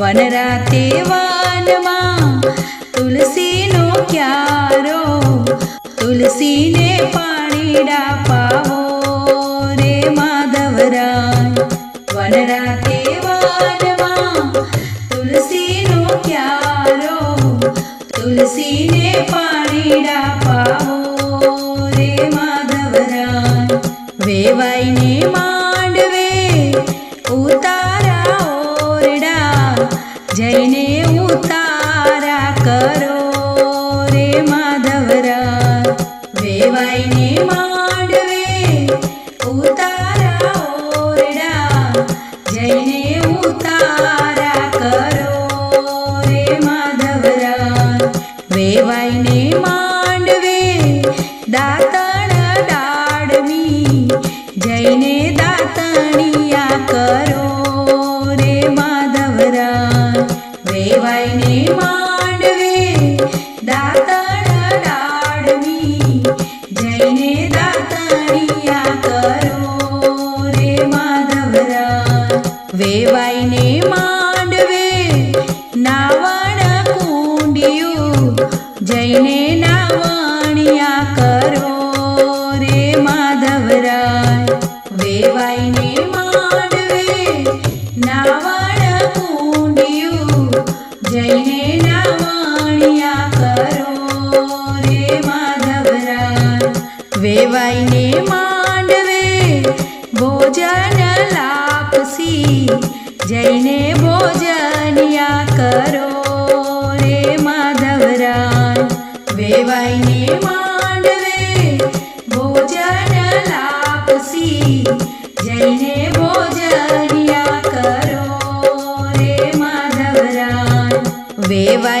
વનરાતે વનમાં તુલસીનો ક્યારો તુલસીને પાણીડા પાવો રે માધવરાય વનરાતે વેવાઈને માંડવે જઈને ભોજનિયા કરો રે માધવરાય. વેવાઈને માંડવે ભોજન લાપસી. જઈને ભોજનિયા કરો રે માધવરાય. વેવાઈને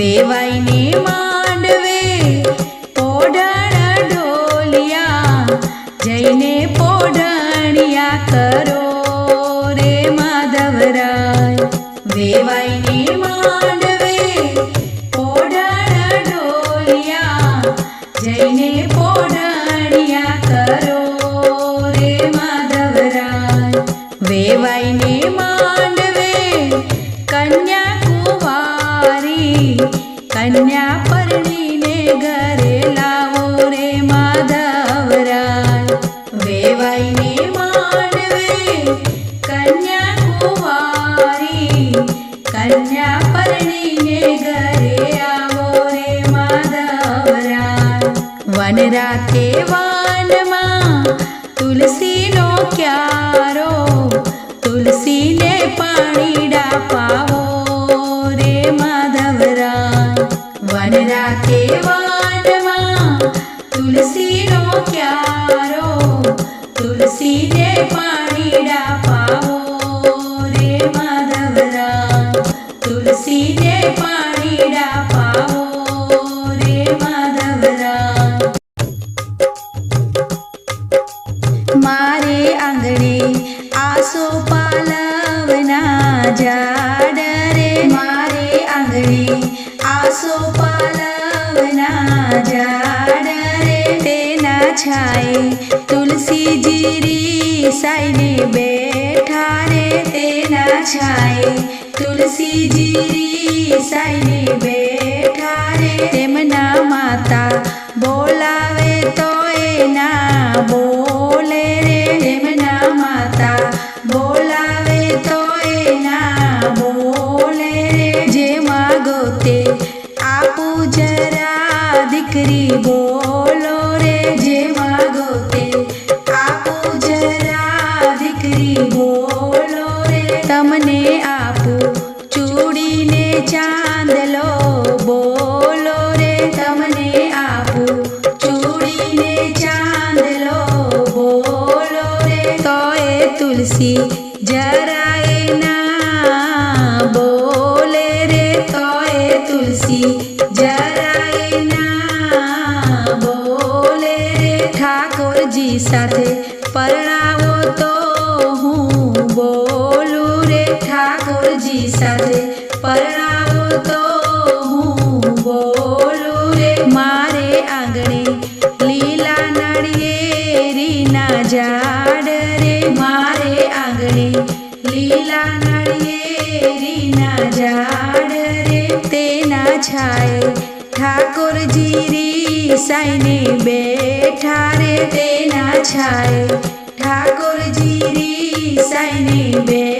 વેવાઈને માંડવે પોઢણ ઢોલિયા જઈને પોઢણિયા કરો રે માધવરાય. વેવાઈને దేవైనే మాండవే కన్యాకుమారి కన్యా పరిణినే గరే లావో రే మాధవరాయ్ దేవైనే మాండవే కన్యాకుమారి కన్యా పరిణినే గరే ఆవో రే మాధవరాయ్ వనరాతే મારે આંગણે આસો પાલવના ઝાડ રે. મારે આંગણે આસો પાલવના ઝાડ રે. તેના છાએ તુલસીજીરી સાઈને બેઠા રે તેના છાએ તુલસીજી સાઈને બેઠા રે તેમના માતા બોલાવે તો એના બોલે તમને આપું ચૂડીને ચાંદલો બોલો રે તમને આપું ચૂડીને ચાંદલો બોલો રે. તો એ તુલસી જરાય ના બોલે રે. તો એ તુલસી જરાય ના બોલે રે. ઠાકોરજી સાથે ઠાકોરજી સાથે પરણાવો તો હું બોલું રે, મારે આંગણે લીલા નળિયેરીના ઝાડ રે, મારે આંગણે લીલા નળિયેરીના ઝાડ રે, તેના છાયે ઠાકોરજી રીસાઈને બેઠા રે, તેના છાયે ઠાકોરજી રીસાઈને બેઠા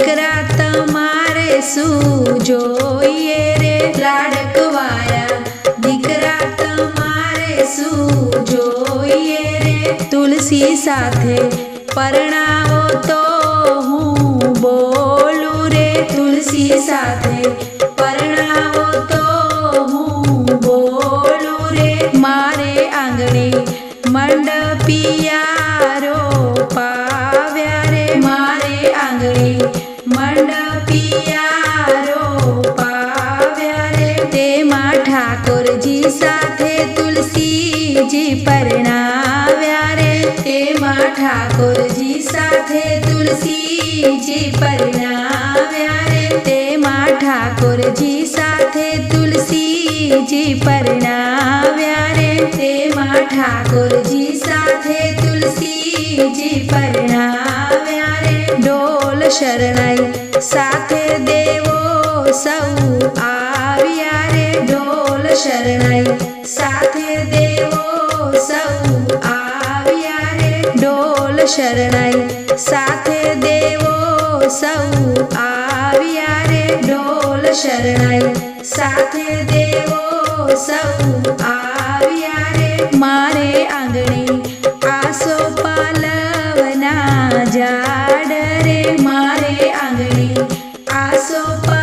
દીકરા તમારે શું જોઈએ રે લાડકવાયા દીકરા તમારે શું જોઈએ રે? તુલસી સાથે પરણાવો તો હું બોલું રે તુલસી સાથે. ઠાકોરજી સાથે તુલસીજી પરણાવ્યા રે તેમાં ઠાકોરજી સાથે તુલસીજી પરણાવ્યા રે તેમાં ઠાકોરજી સાથે તુલસીજી પરણાવ્યા રે તેમાં ઠાકોરજી સાથે તુલસીજી પરણાવ્યા રે. ડોલ શરણાઈ સાથે દેવો સૌ આવ્યા રે ઢોલ શરણાઈ સાથે દેવો સૌ આવ્યા રે ઢોલ શરણાઈ સાથે દેવો સૌ આવ્યા રે ઢોલ શરણાઈ સાથે દેવો સૌ આવ્યા રે. મારે આંગણે so far.